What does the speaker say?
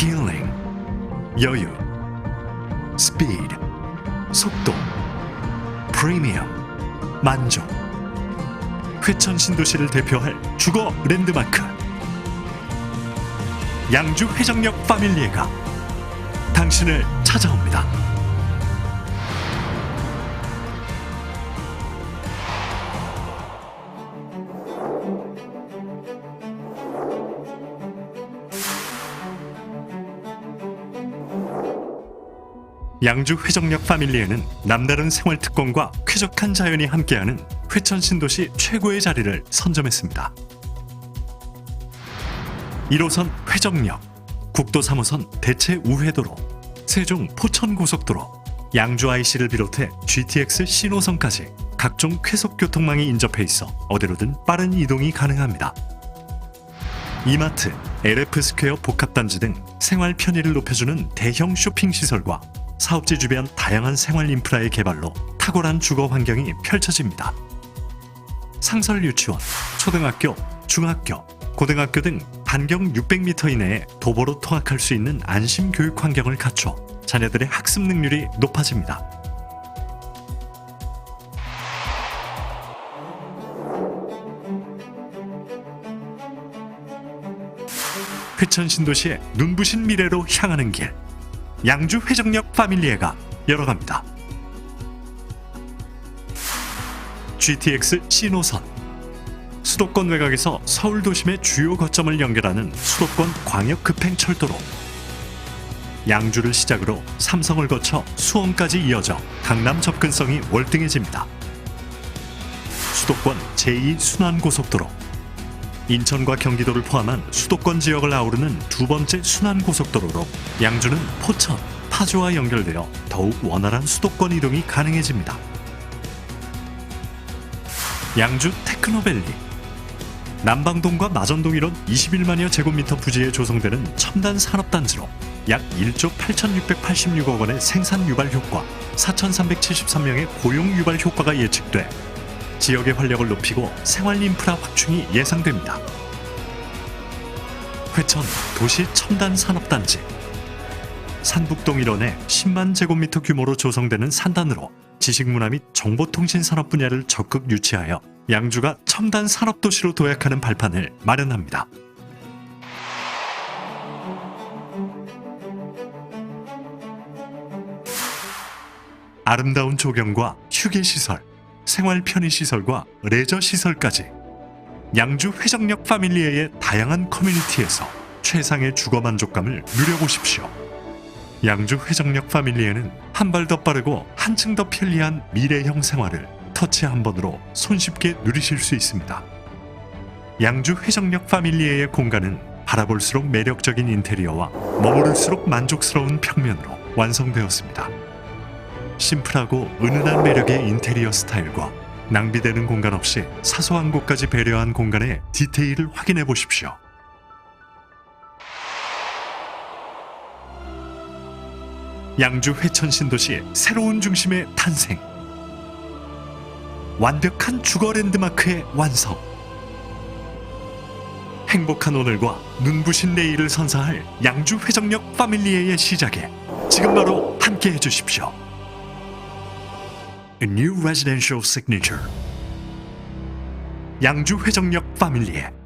힐링, 여유, 스피드, 속도, 프리미엄, 만족. 회천 신도시를 대표할 주거 랜드마크. 양주 회정역 파밀리에가 당신을 찾아옵니다. 양주 회정역 파밀리에는 남다른 생활 특권과 쾌적한 자연이 함께하는 회천 신도시 최고의 자리를 선점했습니다. 1호선 회정역, 국도 3호선 대체 우회도로, 세종 포천 고속도로, 양주 IC를 비롯해 GTX 신호선까지 각종 쾌속 교통망이 인접해 있어 어디로든 빠른 이동이 가능합니다. 이마트, LF 스퀘어 복합단지 등 생활 편의를 높여주는 대형 쇼핑 시설과 사업지 주변 다양한 생활 인프라의 개발로 탁월한 주거 환경이 펼쳐집니다. 상설 유치원, 초등학교, 중학교, 고등학교 등 반경 600m 이내에 도보로 통학할 수 있는 안심 교육 환경을 갖춰 자녀들의 학습 능률이 높아집니다. 회천 신도시의 눈부신 미래로 향하는 길. 양주 회정역 파밀리에가 열어갑니다. GTX 신호선 수도권 외곽에서 서울 도심의 주요 거점을 연결하는 수도권 광역 급행철도로 양주를 시작으로 삼성을 거쳐 수원까지 이어져 강남 접근성이 월등해집니다. 수도권 제2순환고속도로 인천과 경기도를 포함한 수도권 지역을 아우르는 두 번째 순환 고속도로로 양주는 포천, 파주와 연결되어 더욱 원활한 수도권 이동이 가능해집니다. 양주 테크노밸리 남방동과 마전동 이런 21만여 제곱미터 부지에 조성되는 첨단 산업단지로 약 1조 8,686억 원의 생산 유발 효과, 4,373명의 고용 유발 효과가 예측돼 지역의 활력을 높이고 생활 인프라 확충이 예상됩니다. 회천 도시 첨단 산업단지 산북동 일원에 10만 제곱미터 규모로 조성되는 산단으로 지식문화 및 정보통신 산업 분야를 적극 유치하여 양주가 첨단 산업 도시로 도약하는 발판을 마련합니다. 아름다운 조경과 휴게 시설, 생활 편의 시설과 레저 시설까지 양주 회정역 파밀리에의 다양한 커뮤니티에서 최상의 주거 만족감을 누려보십시오. 양주 회정역 파밀리에는 한 발 더 빠르고 한층 더 편리한 미래형 생활을 터치 한 번으로 손쉽게 누리실 수 있습니다. 양주 회정역 파밀리에의 공간은 바라볼수록 매력적인 인테리어와 머무를수록 만족스러운 평면으로 완성되었습니다. 심플하고 은은한 매력의 인테리어 스타일과 낭비되는 공간 없이 사소한 곳까지 배려한 공간의 디테일을 확인해 보십시오. 양주 회천 신도시의 새로운 중심의 탄생. 완벽한 주거 랜드마크의 완성. 행복한 오늘과 눈부신 내일을 선사할 양주 회정역 파밀리에의 시작에 지금 바로 함께 해주십시오. A new residential signature. 양주 회정역 파밀리에